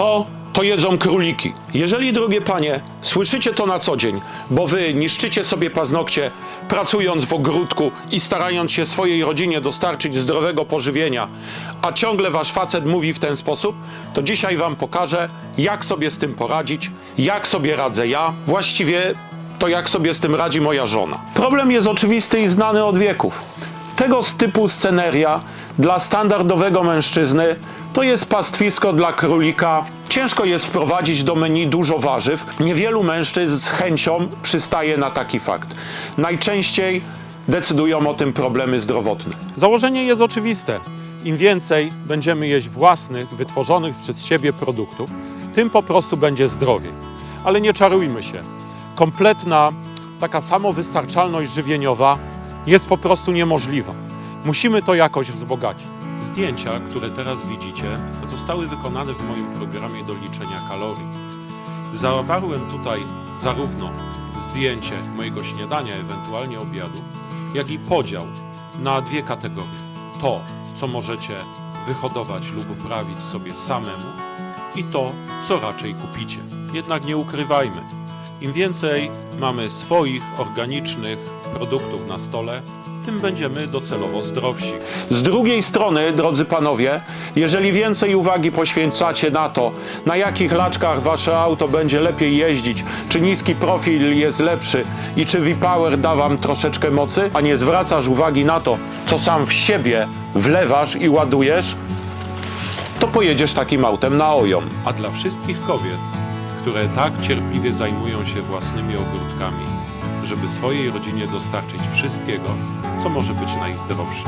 to, to jedzą króliki. Jeżeli, drogie panie, słyszycie to na co dzień, bo wy niszczycie sobie paznokcie, pracując w ogródku i starając się swojej rodzinie dostarczyć zdrowego pożywienia, a ciągle wasz facet mówi w ten sposób, to dzisiaj wam pokażę, jak sobie z tym poradzić, jak sobie radzę ja. Właściwie to jak sobie z tym radzi moja żona. Problem jest oczywisty i znany od wieków. Tego typu sceneria dla standardowego mężczyzny to jest pastwisko dla królika. Ciężko jest wprowadzić do menu dużo warzyw. Niewielu mężczyzn z chęcią przystaje na taki fakt. Najczęściej decydują o tym problemy zdrowotne. Założenie jest oczywiste. Im więcej będziemy jeść własnych, wytworzonych przez siebie produktów, tym po prostu będzie zdrowiej. Ale nie czarujmy się. Kompletna taka samowystarczalność żywieniowa jest po prostu niemożliwa. Musimy to jakoś wzbogacić. Zdjęcia, które teraz widzicie, zostały wykonane w moim programie do liczenia kalorii. Zawarłem tutaj zarówno zdjęcie mojego śniadania, ewentualnie obiadu, jak i podział na dwie kategorie. To, co możecie wyhodować lub uprawić sobie samemu i to, co raczej kupicie. Jednak nie ukrywajmy, im więcej mamy swoich organicznych produktów na stole, tym będziemy docelowo zdrowsi. Z drugiej strony, drodzy panowie, jeżeli więcej uwagi poświęcacie na to, na jakich laczkach wasze auto będzie lepiej jeździć, czy niski profil jest lepszy i czy V-Power da wam troszeczkę mocy, a nie zwracasz uwagi na to, co sam w siebie wlewasz i ładujesz, to pojedziesz takim autem na ojom. A dla wszystkich kobiet, które tak cierpliwie zajmują się własnymi ogródkami, żeby swojej rodzinie dostarczyć wszystkiego, co może być najzdrowsze.